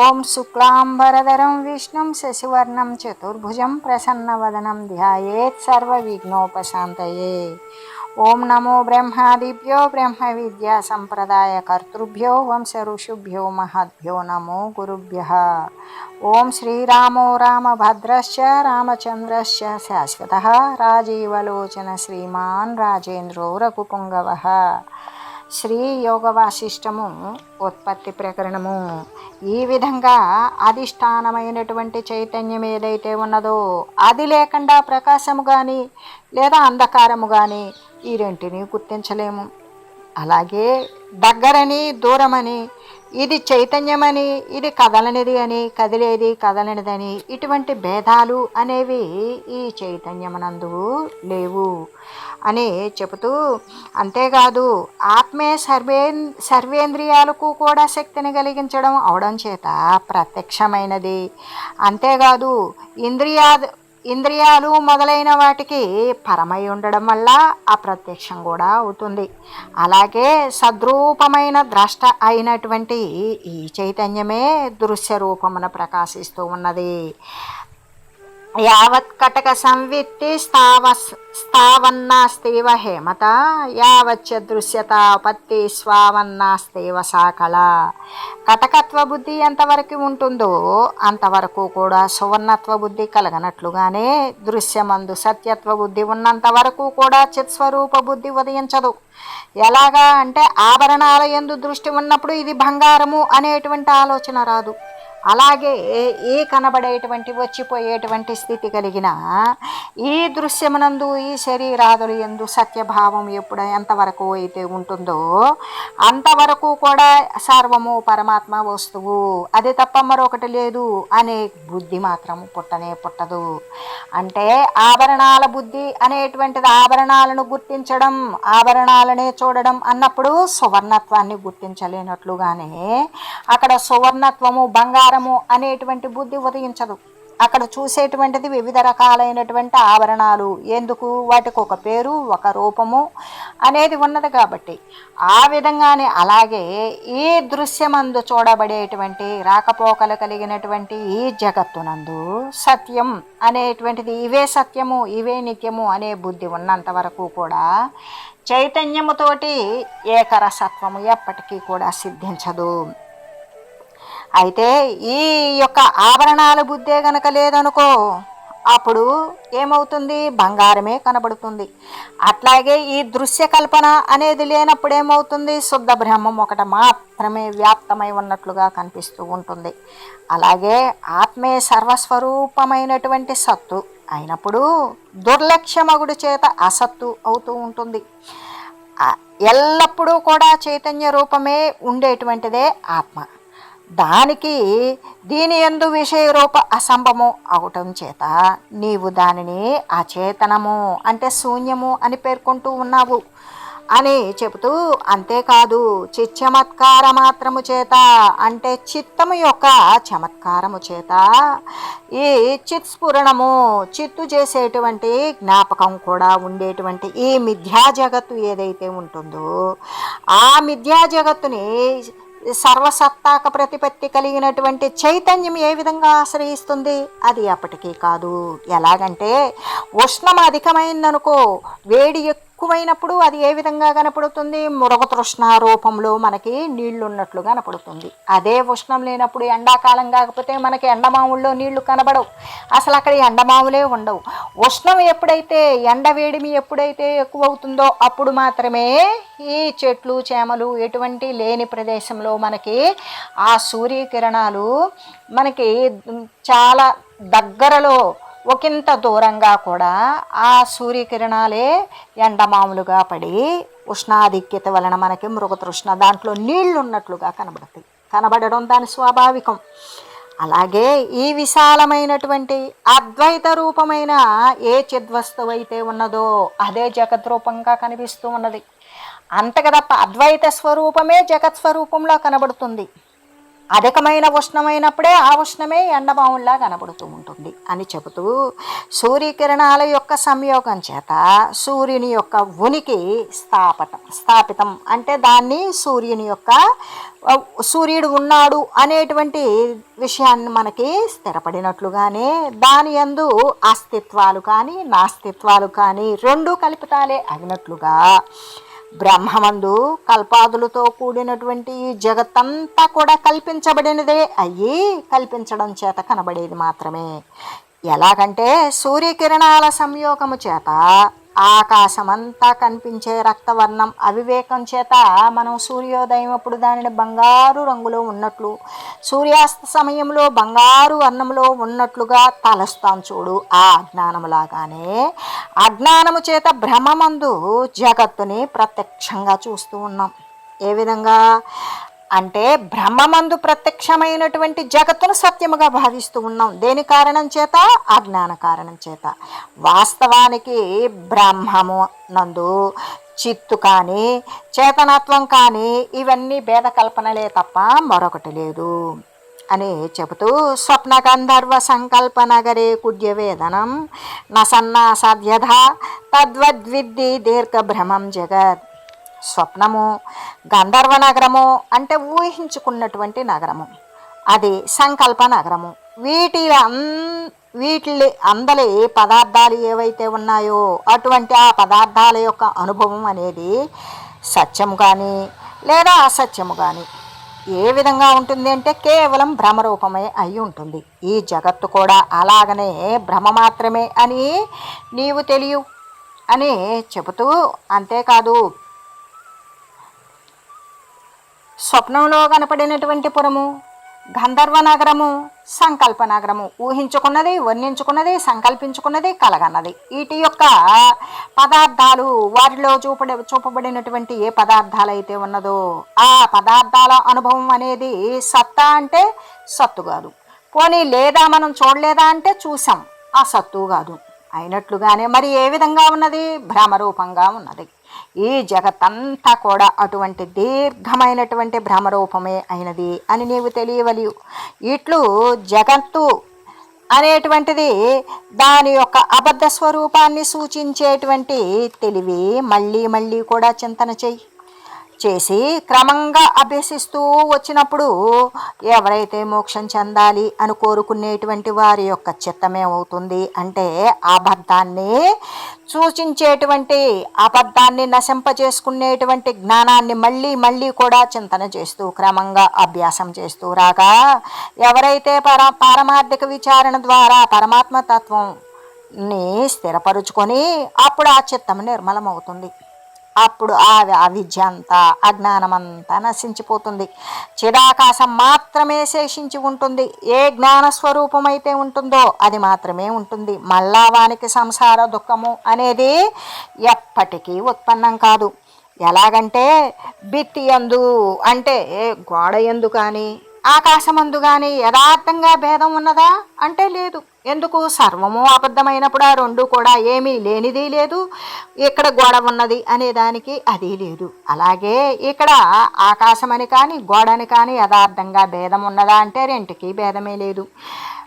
ॐ शुक्लाम्बरधरं विष्णु शशिवर्णं चतुर्भुज प्रसन्नवदनं ध्यायेत् सर्वविघ्नोपशान्तये। ॐ नमो ब्रह्मादिभ्यो ब्रह्मविद्यासम्प्रदायकर्तृभ्यो वंशऋषुभ्यो महद्भ्यो नमो गुरुभ्यः। ॐ श्रीरामो रामभद्रश्च रामचन्द्रश्च शाश्वतः राजीवलोचन श्रीमान् राजेन्द्रो रघुपुङ्गवः। శ్రీ యోగ వాసిష్టము ఉత్పత్తి ప్రకరణము. ఈ విధంగా అధిష్టానమైనటువంటి చైతన్యం ఏదైతే ఉన్నదో అది లేకుండా ప్రకాశము కానీ లేదా అంధకారము కానీ ఈ రెంటిని గుర్తించలేము. అలాగే దగ్గరని దూరమని ఇది చైతన్యమని ఇది కదలనిది అని కదిలేది కదలనిదని ఇటువంటి భేదాలు అనేవి ఈ చైతన్యమనందు లేవు అని చెబుతూ అంతేకాదు ఆత్మే సర్వే సర్వేంద్రియాలకు కూడా శక్తిని కలిగించడం అవడం చేత ప్రత్యక్షమైనది. అంతేకాదు ఇంద్రియా ఇంద్రియాలు మొదలైన వాటికి పరమై ఉండడం వల్ల అప్రత్యక్షం కూడా అవుతుంది. అలాగే సద్రూపమైన ద్రష్ట అయినటువంటి ఈ చైతన్యమే దృశ్య రూపమున ప్రకాశిస్తూ ఉన్నది. యావత్ కటక సంవిత్తి స్థావ స్థావన్నాస్తేవ హేమత యావచ్చ దృశ్యత పత్తి స్వావన్నాస్తేవ సాకళ. కటకత్వ బుద్ధి ఎంతవరకు ఉంటుందో అంతవరకు కూడా సువర్ణత్వ బుద్ధి కలగనట్లుగానే దృశ్యమందు సత్యత్వ బుద్ధి ఉన్నంత వరకు కూడా చిత్స్వరూప బుద్ధి ఉదయించదు. ఎలాగా అంటే ఆభరణాల ఎందు దృష్టి ఉన్నప్పుడు ఇది బంగారము అనేటువంటి ఆలోచన రాదు. అలాగే ఈ కనబడేటువంటి వచ్చిపోయేటువంటి స్థితి కలిగిన ఈ దృశ్యమునందు ఈ శరీరాదులు ఎందు సత్యభావం ఎప్పుడు ఎంతవరకు అయితే ఉంటుందో అంతవరకు కూడా సర్వము పరమాత్మ వస్తువు. అది తప్ప మరొకటి లేదు. అనే బుద్ధి మాత్రం పుట్టనే పుట్టదు. అంటే ఆభరణాల బుద్ధి అనేటువంటిది ఆభరణాలను గుర్తించడం ఆభరణాలనే చూడడం అన్నప్పుడు సువర్ణత్వాన్ని గుర్తించలేనట్లుగానే అక్కడ సువర్ణత్వము బంగారము అనేటువంటి బుద్ధి ఉదయించదు. అక్కడ చూసేటువంటిది వివిధ రకాలైనటువంటి ఆభరణాలు ఎందుకు? వాటికి ఒక పేరు ఒక రూపము అనేది ఉన్నది కాబట్టి. ఆ విధంగానే అలాగే ఈ దృశ్యమందు చూడబడేటువంటి రాకపోకలు కలిగినటువంటి ఈ జగత్తునందు సత్యం అనేటువంటిది ఇవే సత్యము ఇవే నిత్యము అనే బుద్ధి ఉన్నంత వరకు కూడా చైతన్యముతోటి ఏకరసత్వము ఎప్పటికీ కూడా సిద్ధించదు. అయితే ఈ యొక్క ఆభరణాల బుద్ధే గనక లేదనుకో అప్పుడు ఏమవుతుంది? బంగారమే కనబడుతుంది. అట్లాగే ఈ దృశ్య కల్పన అనేది లేనప్పుడు ఏమవుతుంది? శుద్ధ బ్రహ్మం ఒకటి మాత్రమే వ్యాప్తమై ఉన్నట్లుగా కనిపిస్తూ ఉంటుంది. అలాగే ఆత్మే సర్వస్వరూపమైనటువంటి సత్తు అయినప్పుడు దుర్లక్ష్యమగుడు చేత అసత్తు అవుతూ ఉంటుంది. ఎల్లప్పుడూ కూడా చైతన్య రూపమే ఉండేటువంటిదే ఆత్మ. దానికి దీని ఎందు విషయ రూప అసంభము అవటం చేత నీవు దానిని అచేతనము అంటే శూన్యము అని పేర్కొంటూ ఉన్నావు అని చెబుతూ అంతేకాదు చిచ్చమత్కార మాత్రము చేత అంటే చిత్తము యొక్క చమత్కారము చేత ఈ చిత్స్ఫురణము చిత్తు చేసేటువంటి జ్ఞాపకం కూడా ఉండేటువంటి ఈ మిథ్యా జగత్తు ఏదైతే ఉంటుందో ఆ మిథ్యా జగత్తుని సర్వసత్తాక ప్రతిపత్తి కలిగినటువంటి చైతన్యం ఏ విధంగా ఆశ్రయిస్తుంది? అది అప్పటికీ కాదు. ఎలాగంటే ఉష్ణం అధికమైందనుకో వేడి ఎక్కువైనప్పుడు అది ఏ విధంగా కనపడుతుంది? మృగతృష్ణ రూపంలో మనకి నీళ్ళు ఉన్నట్లు కనపడుతుంది. అదే ఉష్ణం లేనప్పుడు ఎండాకాలం కాకపోతే మనకి ఎండమావుల్లో నీళ్ళు కనబడవు. అసలు అక్కడ ఎండమావులే ఉండవు. ఉష్ణం ఎప్పుడైతే ఎండ వేడిమి ఎప్పుడైతే ఎక్కువ అవుతుందో అప్పుడు మాత్రమే ఈ చెట్లు చేమలు ఎటువంటి లేని ప్రదేశంలో మనకి ఆ సూర్యకిరణాలు మనకి చాలా దగ్గరలో ఒకంత దూరంగా కూడా ఆ సూర్యకిరణాలే ఎండమాములుగా పడి ఉష్ణాధిక్యత వలన మనకి మృగతృష్ణ దాంట్లో నీళ్ళు ఉన్నట్లుగా కనబడతాయి. కనబడడం దాని స్వాభావికం. అలాగే ఈ విశాలమైనటువంటి అద్వైత రూపమైన ఏ చిద్వస్తువు అయితే ఉన్నదో అదే జగత్ రూపంగా కనిపిస్తూ ఉన్నది. అంతగా తప్ప అద్వైత స్వరూపమే జగత్ స్వరూపంలో కనబడుతుంది. అధికమైన ఉష్ణమైనప్పుడే ఆ ఉష్ణమే ఎండబావుల్లా కనబడుతూ ఉంటుంది అని చెబుతూ సూర్యకిరణాల యొక్క సంయోగం చేత సూర్యుని యొక్క ఉనికి స్థాపతం స్థాపితం. అంటే దాన్ని సూర్యుని యొక్క సూర్యుడు ఉన్నాడు అనేటువంటి విషయాన్ని మనకి స్థిరపడినట్లుగానే దాని యందు అస్తిత్వాలు కానీ నాస్తిత్వాలు కానీ రెండు కల్పితాలే అగినట్లుగా బ్రహ్మమందు కల్పాదులతో కూడినటువంటి ఈ జగత్తంతా కూడా కల్పించబడినదే అయ్యి కల్పించడం చేత కనబడేది మాత్రమే. ఎలాగంటే సూర్యకిరణాల సంయోగము చేత ఆకాశమంతా కనిపించే రక్తవర్ణం అవివేకం చేత మనం సూర్యోదయం అప్పుడు దానిని బంగారు రంగులో ఉన్నట్లు సూర్యాస్త సమయంలో బంగారు వర్ణంలో ఉన్నట్లుగా తలస్తాం చూడు ఆ అజ్ఞానములాగానే. అజ్ఞానము చేత భ్రమమందు జగత్తుని ప్రత్యక్షంగా చూస్తూ ఉన్నాం. ఏ విధంగా? అంటే బ్రహ్మమందు ప్రత్యక్షమైనటువంటి జగత్తును సత్యముగా భావిస్తూ ఉన్నాం. దేని కారణం చేత? అజ్ఞాన కారణం చేత. వాస్తవానికి బ్రహ్మము నందు చిత్తు కానీ చేతనత్వం కానీ ఇవన్నీ భేద కల్పనలే తప్ప మరొకటి లేదు అని చెబుతూ స్వప్న గంధర్వ సంకల్ప నగరే కుడ్యవేదనం నసన్నాసాధ్యధ తద్వద్విద్ది దీర్ఘ భ్రమం జగత్. స్వప్నము గంధర్వ నగరము అంటే ఊహించుకున్నటువంటి నగరము. అది సంకల్ప నగరము. వీటి వీటి అందలి పదార్థాలు ఏవైతే ఉన్నాయో అటువంటి ఆ పదార్థాల యొక్క అనుభవం అనేది సత్యము కానీ లేదా అసత్యము కానీ ఏ విధంగా ఉంటుంది అంటే కేవలం భ్రమరూపమే అయి ఉంటుంది. ఈ జగత్తు కూడా అలాగనే భ్రమ మాత్రమే అని నీవు తెలియు అని చెబుతూ అంతేకాదు స్వప్నంలో కనపడినటువంటి పురము గంధర్వ నగరము సంకల్ప నగరము. ఊహించుకున్నది వర్ణించుకున్నది సంకల్పించుకున్నది కలగన్నది. వీటి యొక్క పదార్థాలు వాటిలో చూపడ చూపబడినటువంటి ఏ పదార్థాలు అయితే ఉన్నదో ఆ పదార్థాల అనుభవం అనేది సత్తా అంటే సత్తు కాదు. పోనీ లేదా మనం చూడలేదా అంటే చూసాం ఆ సత్తు కాదు. అయినట్లుగానే మరి ఏ విధంగా ఉన్నది? భ్రమరూపంగా ఉన్నది. ఈ జగత్తంతా కూడా అటువంటి దీర్ఘమైనటువంటి భ్రమరూపమే అయినది అని నీవు తెలియవలియు ఇట్లు జగత్తు అనేటువంటిది దాని యొక్క అబద్ధ స్వరూపాన్ని సూచించేటువంటి తెలివి మళ్ళీ మళ్ళీ కూడా చింతన చెయ్యి. చేసి క్రమంగా అభ్యసిస్తూ వచ్చినప్పుడు ఎవరైతే మోక్షం చెందాలి అని కోరుకునేటువంటి వారి యొక్క చిత్తమేమవుతుంది అంటే అబద్ధాన్ని సూచించేటువంటి అబద్ధాన్ని నశింపజేసుకునేటువంటి జ్ఞానాన్ని మళ్ళీ మళ్ళీ కూడా చింతన చేస్తూ క్రమంగా అభ్యాసం చేస్తూ రాగా ఎవరైతే పర పారమార్థిక విచారణ ద్వారా పరమాత్మ తత్వంని స్థిరపరుచుకొని అప్పుడు ఆ చిత్తం నిర్మలమవుతుంది. అప్పుడు ఆ అవిద్య అంతా అజ్ఞానమంతా నశించిపోతుంది. చిదాకాశం మాత్రమే శేషించి ఉంటుంది. ఏ జ్ఞాన స్వరూపం అయితే ఉంటుందో అది మాత్రమే ఉంటుంది. మళ్ళా వానికి సంసార దుఃఖము అనేది ఎప్పటికీ ఉత్పన్నం కాదు. ఎలాగంటే భిత్తి ఎందు అంటే గోడ ఎందు కానీ ఆకాశమందు కానీ యథార్థంగా భేదం ఉన్నదా? అంటే లేదు. ఎందుకు? సర్వము అబద్ధమైనప్పుడు ఆ రెండు కూడా ఏమీ లేనిది లేదు. ఇక్కడ గోడ ఉన్నది అనే దానికి అది లేదు. అలాగే ఇక్కడ ఆకాశమని కానీ గోడని కానీ యథార్థంగా భేదం ఉన్నదా అంటే రెంటికి భేదమే లేదు.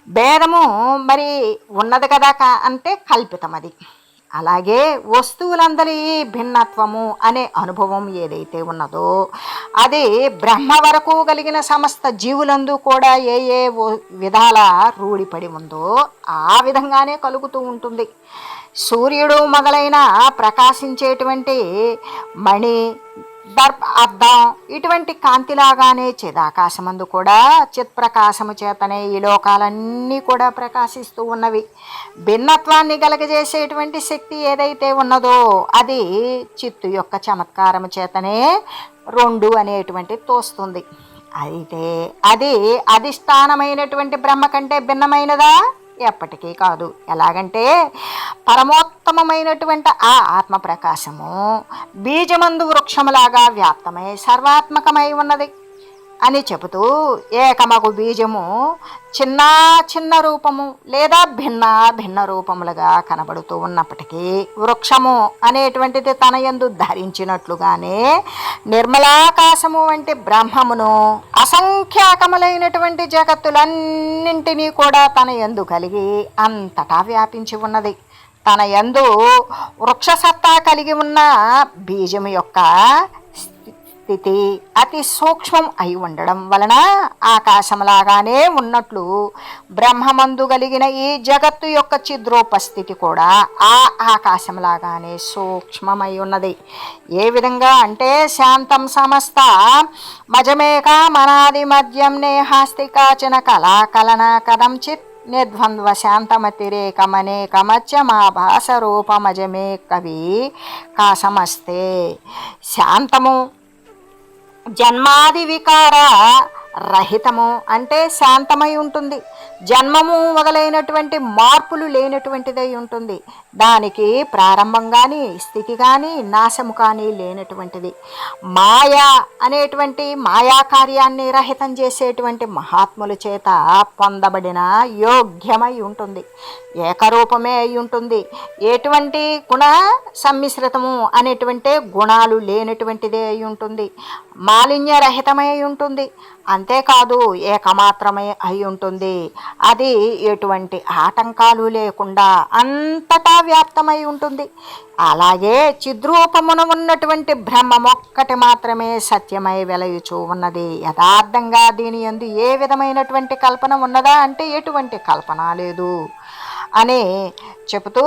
భేదము మరి ఉన్నది కదా కా- అంటే కల్పితం అది అలాగే వస్తువులందరి భిన్నత్వము అనే అనుభవం ఏదైతే ఉన్నదో అది బ్రహ్మ వరకు కలిగిన సమస్త జీవులందు కూడా ఏ ఏ విధాల రూఢిపడి ఉందో ఆ విధంగానే కలుగుతూ ఉంటుంది. సూర్యుడు మొదలైన ప్రకాశించేటువంటి మణి దర్ప అద్దం ఇటువంటి కాంతిలాగానే చిదాకాశమందు కూడా చిత్ప్రకాశము చేతనే ఈ లోకాలన్నీ కూడా ప్రకాశిస్తూ ఉన్నవి. భిన్నత్వాన్ని కలగజేసేటువంటి శక్తి ఏదైతే ఉన్నదో అది చిత్తు యొక్క చమత్కారము చేతనే రెండు అనేటువంటి తోస్తుంది. అయితే అది అధిష్టానమైనటువంటి బ్రహ్మ కంటే భిన్నమైనదా? ఎప్పటికీ కాదు. ఎలాగంటే పరమోత్తమమైనటువంటి ఆ ఆత్మ ప్రకాశము బీజమందు వృక్షములాగా వ్యాప్తమై సర్వాత్మకమై ఉన్నది. అని చెబుతూ ఏకమగు బీజము చిన్న చిన్న రూపము లేదా భిన్న భిన్న రూపములుగా కనబడుతూ ఉన్నప్పటికీ వృక్షము అనేటువంటిది తన యందు ధరించినట్లుగానే నిర్మలాకాశము వంటి బ్రహ్మమును అసంఖ్యాకములైనటువంటి జగత్తులన్నింటినీ కూడా తన యందు కలిగి అంతటా వ్యాపించి ఉన్నది. తన యందు వృక్షసత్తా కలిగి ఉన్న బీజము యొక్క స్థితి అతి సూక్ష్మం అయి ఉండడం వలన ఆకాశంలాగానే ఉన్నట్లు బ్రహ్మమందు కలిగిన ఈ జగత్తు యొక్క చిద్రోపస్థితి కూడా ఆ ఆకాశంలాగానే సూక్ష్మమై ఉన్నది. ఏ విధంగా అంటే శాంతం సమస్త మజమేక మనాది మద్యం నేహాస్తి కాచిన కళాకలన కదంచిత్ నిర్ద్వంద్వ శాంతమతిరేకమనేకమత్య మా భాష రూపమజమే కవి కాసమస్తే. శాంతము జన్మాది వికార రహితము అంటే శాంతమై ఉంటుంది. జన్మము మొదలైనటువంటి మార్పులు లేనటువంటిదై ఉంటుంది. దానికి ప్రారంభం కానీ స్థితి కానీ నాశము కానీ లేనటువంటిది. మాయా అనేటువంటి మాయా కార్యాన్ని రహితం చేసేటువంటి మహాత్ముల చేత పొందబడిన యోగ్యమై ఉంటుంది. ఏకరూపమే అయి ఉంటుంది. ఎటువంటి గుణ సమ్మిశ్రితము అనేటువంటి గుణాలు లేనటువంటిదే అయి ఉంటుంది. మాలిన్యరహితమై ఉంటుంది. అంతేకాదు ఏకమాత్రమే అయి ఉంటుంది. అది ఎటువంటి ఆటంకాలు లేకుండా అంతటా వ్యాప్తమై ఉంటుంది. అలాగే చిద్రూపమున ఉన్నటువంటి బ్రహ్మమొక్కటి మాత్రమే సత్యమై వెలయుచూ ఉన్నది. యథార్థంగా దీని ఎందు ఏ విధమైనటువంటి కల్పన ఉన్నదా అంటే ఎటువంటి కల్పన లేదు. అని చెబుతూ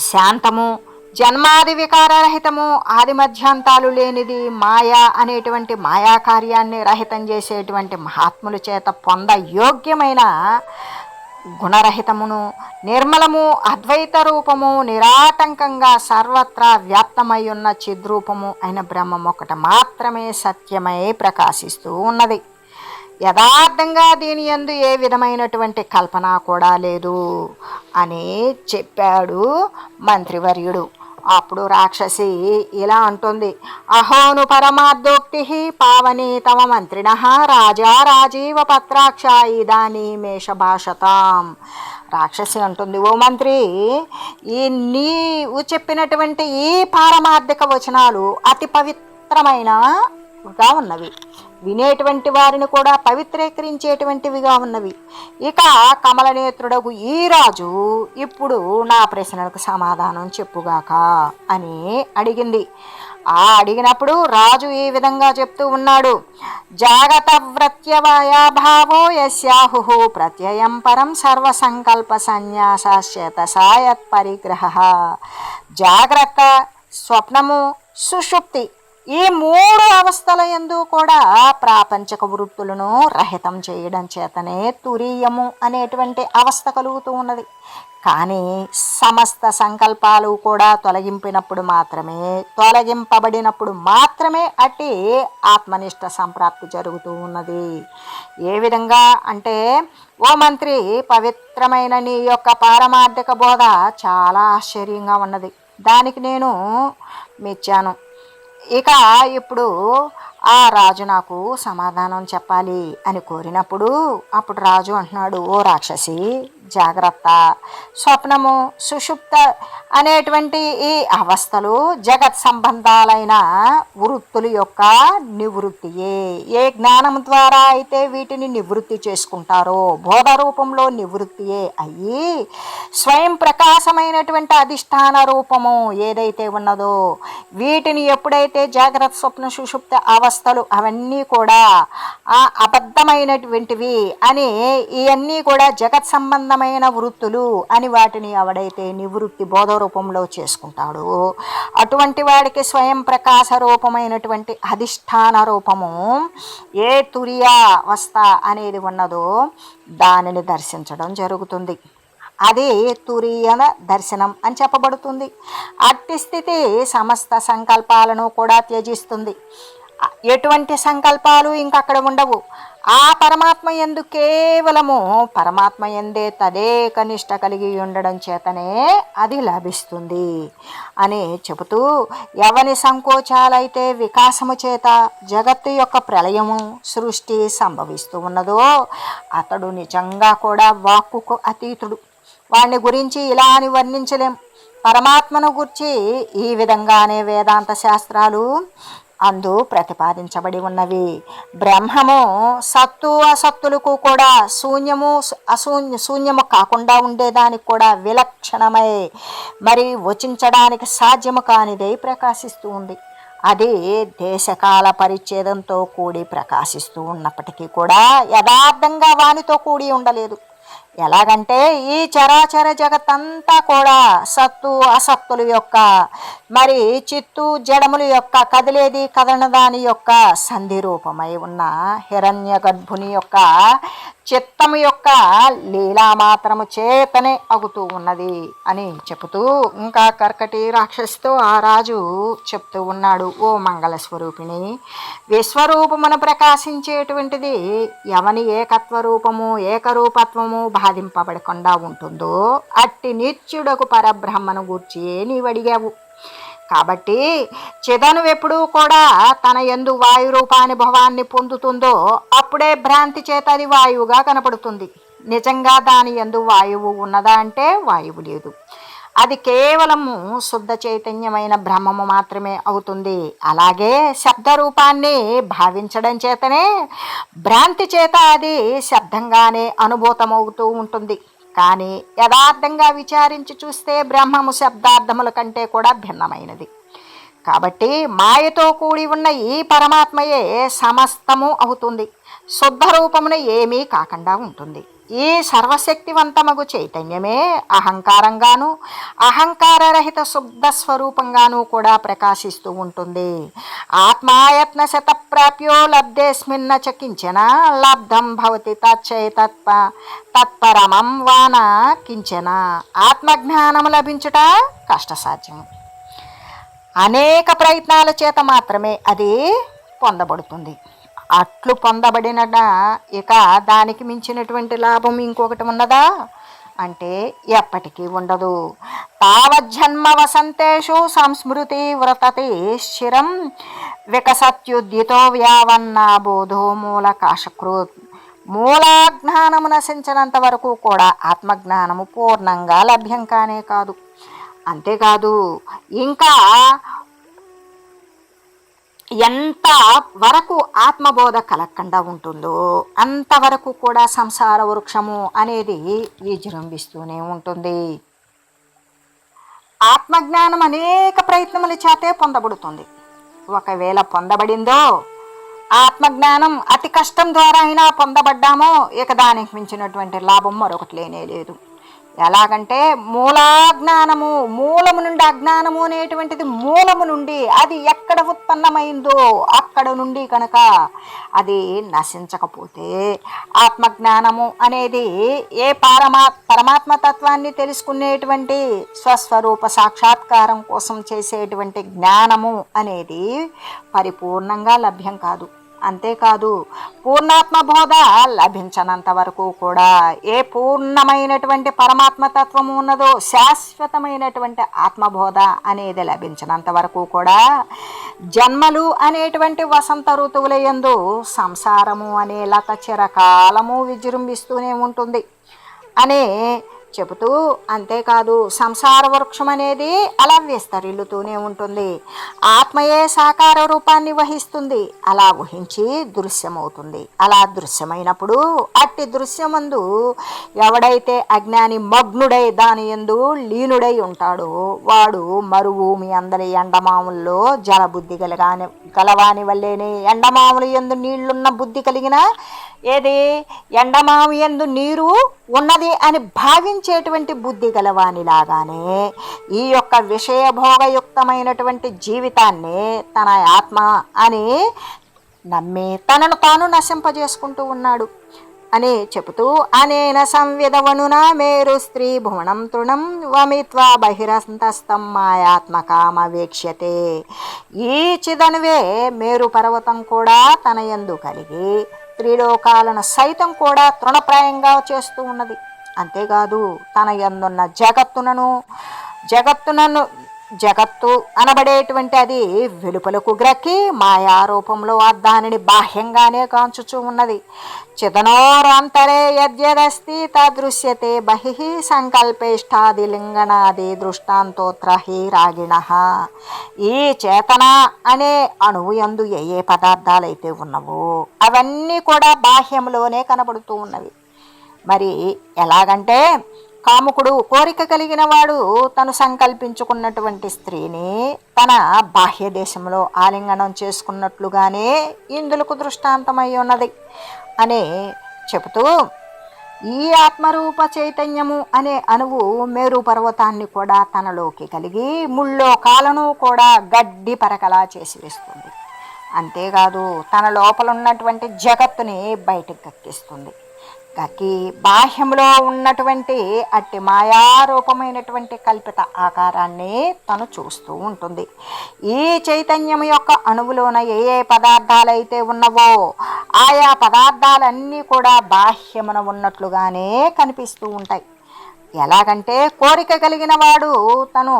శాంతము జన్మాది వికారరహితము ఆది మధ్యాంతాలు లేనిది మాయా అనేటువంటి మాయా కార్యాన్ని రహితం చేసేటువంటి మహాత్ముల చేత పొంద యోగ్యమైన గుణరహితమును నిర్మలము అద్వైత రూపము నిరాటంకంగా సర్వత్రా వ్యాప్తమై ఉన్న చిద్రూపము అయిన బ్రహ్మం ఒకటి మాత్రమే సత్యమై ప్రకాశిస్తూ ఉన్నది. యథార్థంగా దీని యందు ఏ విధమైనటువంటి కల్పన కూడా లేదు అని చెప్పాడు మంత్రివర్యుడు. అప్పుడు రాక్షసి ఇలా అంటుంది అహోను పరమార్థోక్తి పావని తమ మంత్రిణ రాజా రాజీవ పత్రాక్ష ఇదానీ మేష భాషతాం రాక్షసి అంటుంది ఓ మంత్రి ఈ నీవు చెప్పినటువంటి ఈ పారమార్థిక వచనాలు అతి పవిత్రమైనగా ఉన్నవి. వినేటువంటి వారిని కూడా పవిత్రీకరించేటువంటివిగా ఉన్నవి. ఇక కమలనేత్రుడగు ఈ రాజు ఇప్పుడు నా ప్రశ్నలకు సమాధానం చెప్పుగాక అని అడిగింది. ఆ అడిగినప్పుడు రాజు ఈ విధంగా చెప్తూ ఉన్నాడు. జాగత వ్రత్యవాయాభావో యస్యాహు ప్రత్యయం పరం సర్వసంకల్ప సన్యాసాశ్యత సాయత్ పరిగ్రహ జాగ్రత్త స్వప్నము సుషుప్తి ఈ మూడు అవస్థల ఎందు కూడా ప్రాపంచక వృత్తులను రహితం చేయడం చేతనే తురీయము అనేటువంటి అవస్థ కలుగుతూ ఉన్నది. కానీ సమస్త సంకల్పాలు కూడా తొలగింపినప్పుడు మాత్రమే తొలగింపబడినప్పుడు మాత్రమే అట్టి ఆత్మనిష్ట సంప్రాప్తి జరుగుతూ ఉన్నది. ఏ విధంగా అంటే ఓ మంత్రి పవిత్రమైన నీ యొక్క పారమార్థిక బోధ చాలా ఆశ్చర్యంగా ఉన్నది. దానికి నేను మెచ్చాను. ఇక ఇప్పుడు ఆ రాజు నాకు సమాధానం చెప్పాలి అని కోరినప్పుడు అప్పుడు రాజు అంటున్నాడు ఓ రాక్షసి జాగ్రత్త. స్వప్నము సుషుప్త అనేటువంటి ఈ అవస్థలు జగత్ సంబంధాలైన వృత్తుల యొక్క నివృత్తియే. ఏ జ్ఞానం ద్వారా అయితే వీటిని నివృత్తి చేసుకుంటారో బోధ రూపంలో నివృత్తియే అయ్యి స్వయం ప్రకాశమైనటువంటి అధిష్టాన రూపము ఏదైతే ఉన్నదో వీటిని ఎప్పుడైతే జాగ్రత్త స్వప్న సుషుప్త అవస్థలు అవన్నీ కూడా అబద్ధమైనటువంటివి అని ఇవన్నీ కూడా జగత్ సంబంధమైన వృత్తులు అని వాటిని ఎవడైతే నివృత్తి బోధ రూపంలో చేసుకుంటాడో అటువంటి వాడికి స్వయం ప్రకాశ రూపమైనటువంటి అధిష్టాన రూపము ఏ తురియా అవస్థ అనేది ఉన్నదో దానిని దర్శించడం జరుగుతుంది. అదే తురియన దర్శనం అని చెప్పబడుతుంది. అట్టి స్థితి సమస్త సంకల్పాలను కూడా త్యజిస్తుంది. ఎటువంటి సంకల్పాలు ఇంకక్కడ ఉండవు. ఆ పరమాత్మ ఎందు కేవలము పరమాత్మ ఎందే తదేక నిష్ట కలిగి ఉండడం చేతనే అది లభిస్తుంది అని చెబుతూ ఎవని సంకోచాలైతే వికాసము చేత జగత్తు యొక్క ప్రళయము సృష్టి సంభవిస్తూ ఉన్నదో అతడు నిజంగా కూడా వాక్కుకు అతీతుడు. వాడిని గురించి ఇలా అని వర్ణించలేం. పరమాత్మను గురించి ఈ విధంగానే వేదాంత శాస్త్రాలు అందు ప్రతిపాదించబడి ఉన్నవి. బ్రహ్మము సత్తు అసత్తులకు కూడా శూన్యము అశూన్య శూన్యము కాకుండా ఉండేదానికి కూడా విలక్షణమై మరి వచించడానికి సాధ్యము కానిదై ప్రకాశిస్తూ ఉంది. అది దేశకాల పరిచ్ఛేదంతో కూడి ప్రకాశిస్తూ ఉన్నప్పటికీ కూడా యథార్థంగా వానితో కూడి ఉండలేదు. ఎలాగంటే ఈ చరాచర జగత్తంతా కూడా సత్తు అసత్తుల యొక్క మరి చిత్తు జడముల యొక్క కదిలేది కదలదాని యొక్క సంధి రూపమై ఉన్న హిరణ్య గర్భుని యొక్క చిత్తము యొక్క లీలామాత్రము చేతనే అగుతూ ఉన్నది అని చెబుతూ ఇంకా కర్కటి రాక్షసుతో ఆ రాజు చెప్తూ ఉన్నాడు ఓ మంగళ స్వరూపిణి విశ్వరూపమును ప్రకాశించేటువంటిది ఎవని ఏకత్వ రూపము ఏకరూపత్వము బాధింపబడకుండా ఉంటుందో అట్టి నిత్యుడకు పరబ్రహ్మను గూర్చి నీవడిగావు కాబట్టి చిదను ఎప్పుడూ కూడా తన ఎందు వాయు రూపానుభవాన్ని పొందుతుందో అప్పుడే భ్రాంతి చేత అది వాయువుగా కనపడుతుంది. నిజంగా దాని ఎందు వాయువు ఉన్నదా అంటే వాయువు లేదు. అది కేవలము శుద్ధ చైతన్యమైన బ్రహ్మము మాత్రమే అవుతుంది. అలాగే శబ్ద రూపాన్ని భావించడం చేతనే భ్రాంతి చేత అది శబ్దంగానే అనుభూతమవుతూ ఉంటుంది. కానీ యథార్థంగా విచారించి చూస్తే బ్రహ్మము శబ్దార్థముల కంటే కూడా భిన్నమైనది. కాబట్టి మాయతో కూడి ఉన్న ఈ పరమాత్మయే సమస్తము అవుతుంది. శుద్ధ రూపమున ఏమీ కాకుండా ఉంటుంది. ఈ సర్వశక్తివంతమగు చైతన్యమే అహంకారంగాను అహంకారరహిత శుద్ధ స్వరూపంగాను కూడా ప్రకాశిస్తూ ఉంటుంది. ఆత్మాయత్న శతప్రాప్యో లబ్ధేస్మిన్న చకించిన లబ్ధం భవతి తచ్చై తత్ప తత్పరమం వాన కించన. ఆత్మజ్ఞానము లభించుట కష్టసాధ్యం. అనేక ప్రయత్నాల చేత మాత్రమే అది పొందబడుతుంది. అట్లు పొందబడిన ఇక దానికి మించినటువంటి లాభం ఇంకొకటి ఉన్నదా? అంటే ఎప్పటికీ ఉండదు. తావజ్జన్మ వసంతేషు సంస్మృతి వ్రతతి శిరం వికసత్యుద్ధితో వ్యావన్న బోధో మూల కాశకృత్. మూలాజ్ఞానము నశించినంత వరకు కూడా ఆత్మజ్ఞానము పూర్ణంగా లభ్యం కానే కాదు. అంతేకాదు ఇంకా ఎంత వరకు ఆత్మబోధ కలగకుండా ఉంటుందో అంతవరకు కూడా సంసార వృక్షము అనేది విజృంభిస్తూనే ఉంటుంది. ఆత్మజ్ఞానం అనేక ప్రయత్నముల చేతే పొందబడుతుంది. ఒకవేళ పొందబడిందో ఆత్మజ్ఞానం అతి కష్టం ద్వారా అయినా పొందబడ్డామో ఇక దానికి మించినటువంటి లాభం మరొకటి లేనే లేదు. ఎలాగంటే మూలాజ్ఞానము మూలము నుండి అజ్ఞానము అనేటువంటిది మూలము నుండి అది ఎక్కడ ఉత్పన్నమైందో అక్కడ నుండి కనుక అది నశించకపోతే ఆత్మజ్ఞానము అనేది ఏ పరమా పరమాత్మ తత్వాన్ని తెలుసుకునేటువంటి స్వస్వరూప సాక్షాత్కారం కోసం చేసేటువంటి జ్ఞానము అనేది పరిపూర్ణంగా లభ్యం కాదు. అంతేకాదు పూర్ణాత్మ బోధ లభించనంత వరకు కూడా ఏ పూర్ణమైనటువంటి పరమాత్మతత్వము ఉన్నదో శాశ్వతమైనటువంటి ఆత్మబోధ అనేది లభించినంత వరకు కూడా జన్మలు అనేటువంటి వసంత ఋతువుల ఎందు సంసారము అనే లత చిరకాలము విజృంభిస్తూనే ఉంటుంది. అనే చెబుతూ అంతేకాదు సంసార వృక్షం అనేది అలా విస్తరిల్లుతూనే ఉంటుంది. ఆత్మయే సాకార రూపాన్ని వహిస్తుంది. అలా ఊహించి దృశ్యమవుతుంది. అలా దృశ్యమైనప్పుడు అట్టి దృశ్యమందు ఎవడైతే అజ్ఞాని మగ్నుడై దాని ఎందు లీనుడై ఉంటాడో వాడు మరుభూమి అందరి ఎండమాముల్లో జలబుద్ధి కలగాని కలవాని వల్లేని ఎండమాములు ఎందు నీళ్ళున్న బుద్ధి కలిగిన ఏది? ఎండమాము ఎందు నీరు ఉన్నది అని భావించి భావించేటువంటి బుద్ధి గలవానిలాగానే ఈ యొక్క విషయభోగయుక్తమైనటువంటి జీవితాన్ని తన ఆత్మ అని నమ్మి తనను తాను నశింపజేసుకుంటూ ఉన్నాడు అని చెబుతూ అనేన సంవిధవనున మేరు స్త్రీ భువనం తృణం వమిత్వా బహిరంతస్తం మాయాత్మకామ వీక్ష్యతే. ఈ చిదనువే మేరు పర్వతం కూడా తన యందు కలిగి త్రిలోకాలను సైతం కూడా తృణప్రాయంగా చేస్తూ ఉన్నది. అంతేకాదు తన యందున్న జగత్తునను జగత్తునను జగత్తు అనబడేటువంటి అది వెలుపలకు గ్రక్కి మాయా రూపంలో ఆ దానిని బాహ్యంగానే కాంచుచూ ఉన్నది. చిదనోరాంతరే యద్యదస్తి తదృశ్యతే బహిః సంకల్పేష్టాది లింగనాది దృష్టాంతోత్ర హి రాగిణ. ఈ చేతన అనే అణువు యందు ఏ ఏ పదార్థాలైతే ఉన్నవో అవన్నీ కూడా బాహ్యంలోనే కనబడుతూ ఉన్నవి. మరి ఎలాగంటే కాముకుడు కోరిక కలిగిన వాడు తను సంకల్పించుకున్నటువంటి స్త్రీని తన బాహ్య దేశంలో ఆలింగనం చేసుకున్నట్లుగానే ఇందులకు దృష్టాంతమై ఉన్నది అని చెబుతూ ఈ ఆత్మరూప చైతన్యము అనే అణువు మేరు పర్వతాన్ని కూడా తనలోకి కలిగి ముల్లోకాలను కూడా గడ్డి పరకలా చేసి వేస్తుంది. అంతేకాదు తన లోపల ఉన్నటువంటి జగత్తుని బయటకు కక్కిస్తుంది. కక్కి బాహ్యంలో ఉన్నటువంటి అట్టి మాయారూపమైనటువంటి కల్పిత ఆకారాన్ని తను చూస్తూ ఉంటుంది. ఈ చైతన్యం యొక్క అణువులోన ఏ ఏ పదార్థాలైతే ఉన్నవో ఆయా పదార్థాలన్నీ కూడా బాహ్యమున ఉన్నట్లుగానే కనిపిస్తూ ఉంటాయి. ఎలాగంటే కోరిక కలిగిన వాడు తను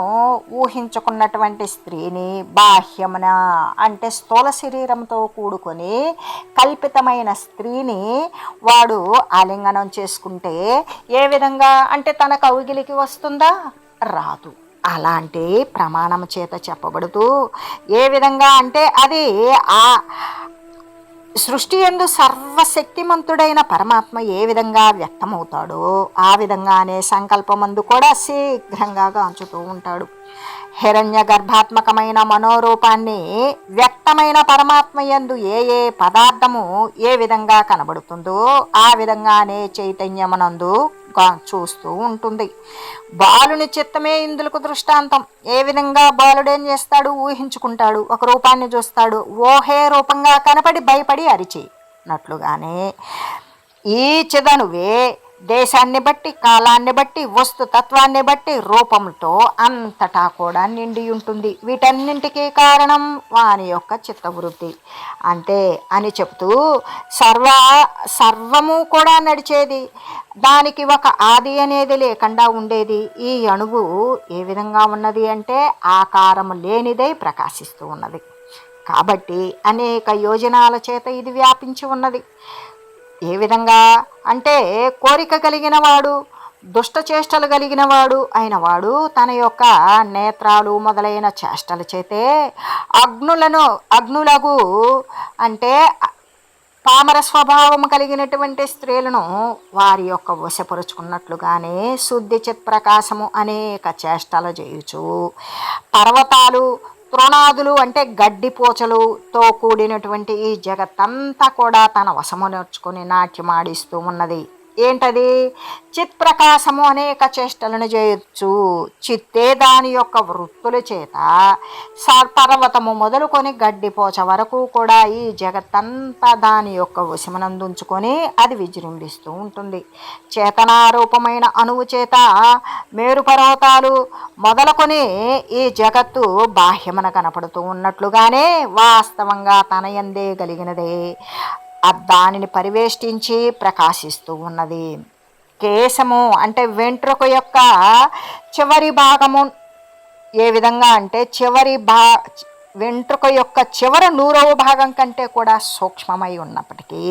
ఊహించుకున్నటువంటి స్త్రీని బాహ్యమున అంటే స్థూల శరీరంతో కూడుకొని కల్పితమైన స్త్రీని వాడు ఆలింగనం చేసుకుంటే ఏ విధంగా? అంటే తన కౌగిలికి వస్తుందా? రాదు. అలాంటి ప్రమాణం చేత చెప్పబడుతూ ఏ విధంగా? అంటే అది ఆ సృష్టి ఎందు సర్వశక్తిమంతుడైన పరమాత్మ ఏ విధంగా వ్యక్తమవుతాడో ఆ విధంగానే సంకల్పమందు కూడా శీఘ్రంగా గాంచుతూ ఉంటాడు. హిరణ్య గర్భాత్మకమైన మనోరూపాన్ని వ్యక్తమైన పరమాత్మ యందు ఏ ఏ పదార్థము ఏ విధంగా కనబడుతుందో ఆ విధంగానే చైతన్యమునందు గా- చూస్తూ ఉంటుంది. బాలుని చిత్తమే ఇందులకు దృష్టాంతం. ఏ విధంగా బాలుడేం చేస్తాడు? ఊహించుకుంటాడు. ఒక రూపాన్ని చూస్తాడు. ఓహే రూపంగా కనపడి భయపడి అరిచి నట్లుగానే ఈ చిదనువే దేశాన్ని బట్టి కాలాన్ని బట్టి వస్తుతత్వాన్ని బట్టి రూపంతో అంతటా కూడా నిండి ఉంటుంది వీటన్నింటికీ కారణం వాని యొక్క చిత్తవృత్తి. అంతే అని చెప్తూ సర్వ సర్వము కూడా నడిచేది. దానికి ఒక ఆది అనేది లేకుండా ఉండేది. ఈ అణువు ఏ విధంగా ఉన్నది అంటే ఆకారము లేనిదై ప్రకాశిస్తూ ఉన్నది. కాబట్టి అనేక యోజనాల చేత ఇది వ్యాపించి ఉన్నది. ఏ విధంగా? అంటే కోరిక కలిగిన వాడు దుష్ట చేష్టలు కలిగిన వాడు అయిన వాడు తన యొక్క నేత్రాలు మొదలైన చేష్టల చేతే అగ్నులను అగ్నులగు అంటే పామర స్వభావం కలిగినటువంటి స్త్రీలను వారి యొక్క వశపరుచుకున్నట్లుగానే శుద్ధి చిత్ ప్రకాశము అనేక చేష్టలు చేయుచు పర్వతాలు తృణాదులు అంటే గడ్డి పోచలుతో కూడినటువంటి ఈ జగత్తంతా కూడా తన వశము నేర్చుకుని నాట్యమాడిస్తూ ఉన్నది. ఏంటది? చిత్ ప్రకాశము అనేక చేష్టలను చేయొచ్చు చిత్తే దాని యొక్క వృత్తుల చేత స- పర్వతము మొదలుకొని గడ్డిపోచ వరకు కూడా ఈ జగత్తంతా దాని యొక్క వశమునందుంచుకొని అది విజృంభిస్తూ ఉంటుంది. చేతనారూపమైన అణువు చేత మేరు పర్వతాలు మొదలుకొని ఈ జగత్తు బాహ్యమున కనపడుతూ ఉన్నట్లుగానే వాస్తవంగా తన ఎందే కలిగినదే దానిని పరివేష్టించి ప్రకాశిస్తూ ఉన్నది. కేశము అంటే వెంట్రుక యొక్క చివరి భాగము ఏ విధంగా అంటే చివరి భా వెంట్రుక యొక్క చివరి నూరవ భాగం కంటే కూడా సూక్ష్మమై ఉన్నప్పటికీ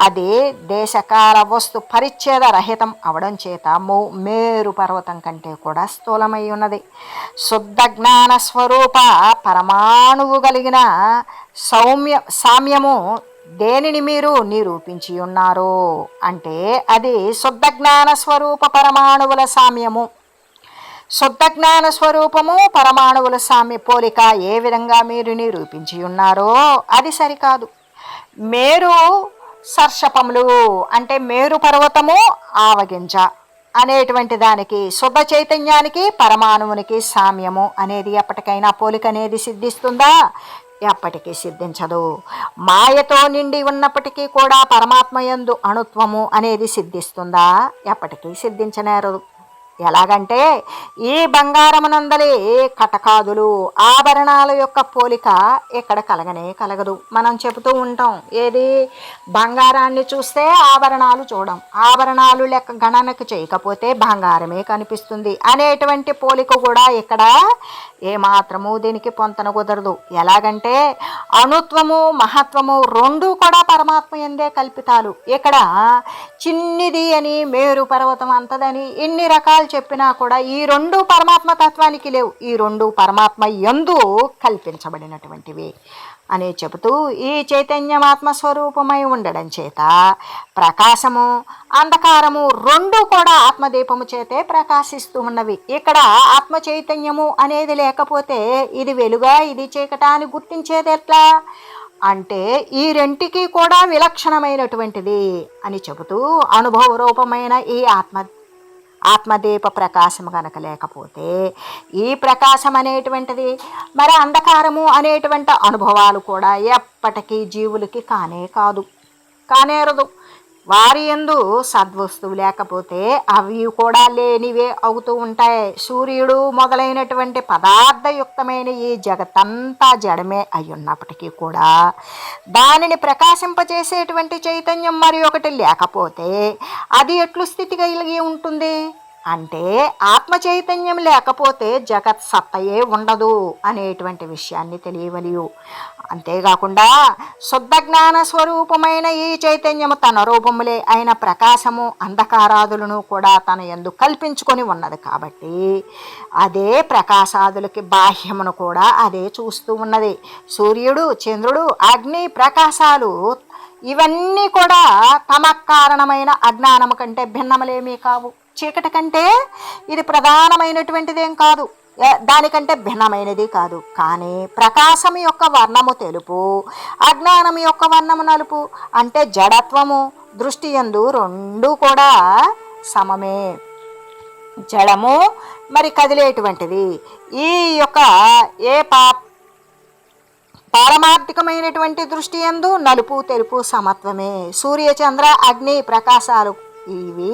అది దేశకాల వస్తు పరిచ్ఛేద రహితం అవడం చేత మో మేరు పర్వతం కంటే కూడా స్థూలమై ఉన్నది. శుద్ధ జ్ఞాన స్వరూప పరమాణువు కలిగిన సౌమ్య సామ్యము దేనిని మీరు నిరూపించి ఉన్నారు? అంటే అది శుద్ధ జ్ఞాన స్వరూప పరమాణువుల సామ్యము. శుద్ధ జ్ఞాన స్వరూపము పరమాణువుల సామ్య పోలిక ఏ విధంగా మీరు నిరూపించి ఉన్నారో అది సరికాదు. మేరు సర్షపములు అంటే మేరు పర్వతము ఆవగింజ అనేటువంటి దానికి శుద్ధ చైతన్యానికి పరమాణువునికి సామ్యము అనేది ఎప్పటికైనా పోలిక అనేది సిద్ధిస్తుందా? ఎప్పటికీ సిద్ధించదు. మాయతో నిండి ఉన్నప్పటికీ కూడా పరమాత్మ యందు అణుత్వము అనేది సిద్ధిస్తుందా? ఎప్పటికీ సిద్ధించనేరదు. ఎలాగంటే ఈ బంగారమునందలి కటకాదులు ఆభరణాల యొక్క పోలిక ఇక్కడ కలగనే కలగదు. మనం చెబుతూ ఉంటాం ఏది? బంగారాన్ని చూస్తే ఆభరణాలు చూడం. ఆభరణాలు లెక్క గణనకు చేయకపోతే బంగారమే కనిపిస్తుంది అనేటువంటి పోలిక కూడా ఇక్కడ ఏమాత్రము దీనికి పొంతన కుదరదు. ఎలాగంటే అణుత్వము మహత్వము రెండూ కూడా పరమాత్మ ఎందే కల్పితాలు. ఇక్కడ చిన్నిది అని మేరు పర్వతం అంతదని ఇన్ని రకాలు చెప్పినా కూడా ఈ రెండు పరమాత్మ తత్వానికి లేవు. ఈ రెండు పరమాత్మ ఎందు కల్పించబడినటువంటివి అని చెబుతూ ఈ చైతన్యమాత్మ స్వరూపమై ఉండడం చేత ప్రకాశము అంధకారము రెండు కూడా ఆత్మదీపము చేతే ప్రకాశిస్తూ ఉన్నవి. ఇక్కడ ఆత్మ చైతన్యము అనేది లేకపోతే ఇది వెలుగా ఇది చీకట అని గుర్తించేది ఎట్లా? అంటే ఈ రెంటికి కూడా విలక్షణమైనటువంటిది అని చెబుతూ అనుభవ రూపమైన ఈ ఆత్మ ఆత్మదీప ప్రకాశం కనుక లేకపోతే ఈ ప్రకాశం అనేటువంటిది మరి అంధకారము అనేటువంటి అనుభవాలు కూడా ఎప్పటికీ జీవులకి కానే కాదు కానేరదు. వారి ఎందు సద్వస్తువు లేకపోతే అవి కూడా లేనివే అవుతూ ఉంటాయి. సూర్యుడు మొదలైనటువంటి పదార్థయుక్తమైన ఈ జగత్తంతా జడమే అయి ఉన్నప్పటికీ కూడా దానిని ప్రకాశింపజేసేటువంటి చైతన్యం మరి ఒకటి లేకపోతే అది ఎట్లు స్థితి కలిగి ఉంటుంది? అంటే ఆత్మ చైతన్యం లేకపోతే జగత్ సత్తయే ఉండదు అనేటువంటి విషయాన్ని తెలియవలియు. అంతేకాకుండా శుద్ధ జ్ఞాన స్వరూపమైన ఈ చైతన్యము తన రూపములే అయిన ప్రకాశము అంధకారాదులను కూడా తన ఎందు కల్పించుకొని ఉన్నది కాబట్టి అదే ప్రకాశాదులకి బాహ్యమును కూడా అదే చూస్తూ ఉన్నది. సూర్యుడు చంద్రుడు అగ్ని ప్రకాశాలు ఇవన్నీ కూడా తమ కారణమైన అజ్ఞానము కంటే భిన్నములేమీ కావు. చీకటి కంటే ఇది ప్రధానమైనటువంటిదేం కాదు. దానికంటే భిన్నమైనది కాదు. కానీ ప్రకాశం యొక్క వర్ణము తెలుపు అజ్ఞానం యొక్క వర్ణము నలుపు. అంటే జడత్వము దృష్టి ఎందు రెండు కూడా సమమే. జడము మరి కదిలేటువంటిది. ఈ యొక్క ఏ పా పారమార్థికమైనటువంటి దృష్టి ఎందు నలుపు తెలుపు సమత్వమే. సూర్య చంద్ర అగ్ని ప్రకాశాలు ఇవి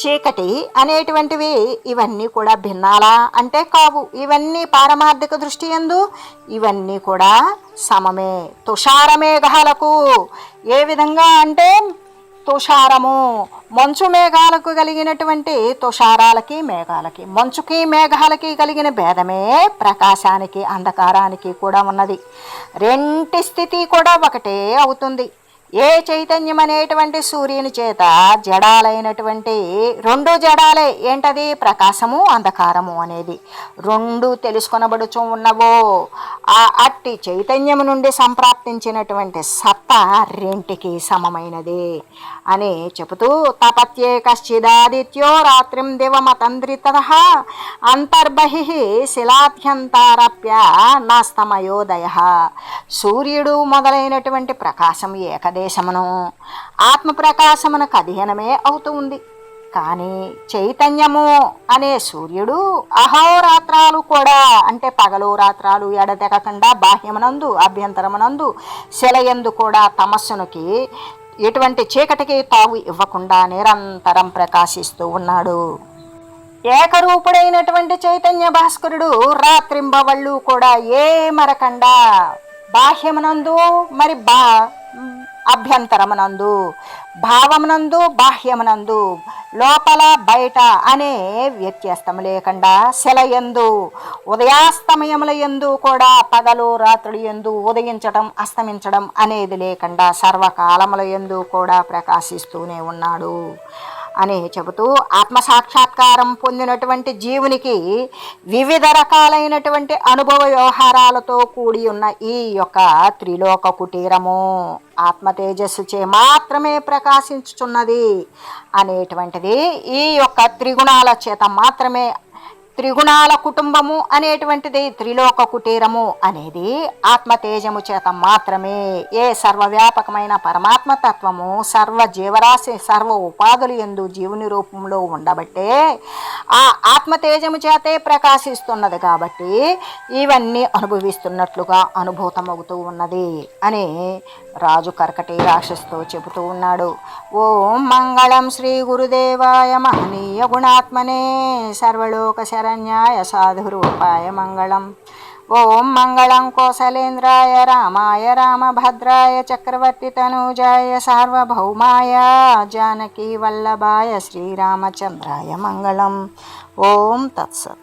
చీకటి అనేటువంటివి ఇవన్నీ కూడా భిన్నాలా అంటే కావు. ఇవన్నీ పారమార్థిక దృష్టి ఎందు ఇవన్నీ కూడా సమమే. తుషార మేఘాలకు ఏ విధంగా అంటే తుషారము. మంచు మేఘాలకు కలిగినటువంటి తుషారాలకి మేఘాలకి మంచుకి మేఘాలకి కలిగిన భేదమే ప్రకాశానికి అంధకారానికి కూడా ఉన్నది. రెంటి స్థితి కూడా ఒకటే అవుతుంది. ఏ చైతన్యం అనేటువంటి సూర్యుని చేత జడాలైనటువంటి రెండు జడాలే ఏంటది? ప్రకాశము అంధకారము అనేది. రెండు తెలుసుకొనబడుచు ఉన్నవో ఆ అట్టి చైతన్యము నుండి సంప్రాప్తించినటువంటి సత్తా రెంటికి సమమైనది. అని చెబుతూ తపత్యే కశ్చిదాదిత్యో రాత్రిం దివమతంద్రిత అంతర్బహి శిలాభ్యంతారప్య నాస్తమయోదయ. సూర్యుడు మొదలైనటువంటి ప్రకాశం ఏకదేశమును ఆత్మ ప్రకాశమునకు అవుతూ ఉంది. కానీ చైతన్యము అనే సూర్యుడు అహోరాత్రాలు కూడా అంటే పగలు రాత్రాలు ఎడతెగకుండా బాహ్యమునందు అభ్యంతరమునందు శిలయందు కూడా తమస్సునికి ఎటువంటి చీకటికి తావు ఇవ్వకుండా నిరంతరం ప్రకాశిస్తూ ఉన్నాడు. ఏకరూపుడైనటువంటి చైతన్య భాస్కరుడు రాత్రింబవళ్ళు కూడా ఏ మరకండా బాహ్యమునందు మరి బా అభ్యంతరమునందు భావమునందు బాహ్యమునందు లోపల బయట అనే వ్యత్యాసం లేకుండా శిలయందు ఉదయాస్తమయముల ఎందు కూడా పగలు రాత్రులు ఎందు ఉదయించడం అస్తమించడం అనేది లేకుండా సర్వకాలముల ఎందు కూడా ప్రకాశిస్తూనే ఉన్నాడు. అని చెబుతూ ఆత్మ సాక్షాత్కారం పొందినటువంటి జీవునికి వివిధ రకాలైనటువంటి అనుభవ వ్యవహారాలతో కూడి ఉన్న ఈ యొక్క త్రిలోక కుటీరము ఆత్మ తేజస్సుచే మాత్రమే ప్రకాశించుచున్నది అనేటువంటిది ఈ యొక్క త్రిగుణాల చేత మాత్రమే త్రిగుణాల కుటుంబము అనేటువంటిది త్రిలోక కుటీరము అనేది ఆత్మతేజము చేత మాత్రమే. ఏ సర్వవ్యాపకమైన పరమాత్మ తత్వము సర్వ జీవరాశి సర్వ ఉపాధులు ఎందు జీవుని రూపంలో ఉండబట్టే ఆ ఆత్మతేజము చేతే ప్రకాశిస్తున్నది కాబట్టి ఇవన్నీ అనుభవిస్తున్నట్లుగా అనుభూతమవుతూ ఉన్నది. అని రాజు కర్కటి రాక్షసుతో చెబుతూ ఉన్నాడు. ఓం మంగళం శ్రీ గురుదేవాయ మహనీయ గుణాత్మనే సర్వలోక శరణ్యాయ సాధురూపాయ మంగళం. ఓం మంగళం కోసలేంద్రాయ రామాయ రామభద్రాయ చక్రవర్తి తనూజాయ సార్వభౌమాయ జానకీ వల్లభాయ శ్రీరామచంద్రాయ మంగళం. ఓం తత్సత్.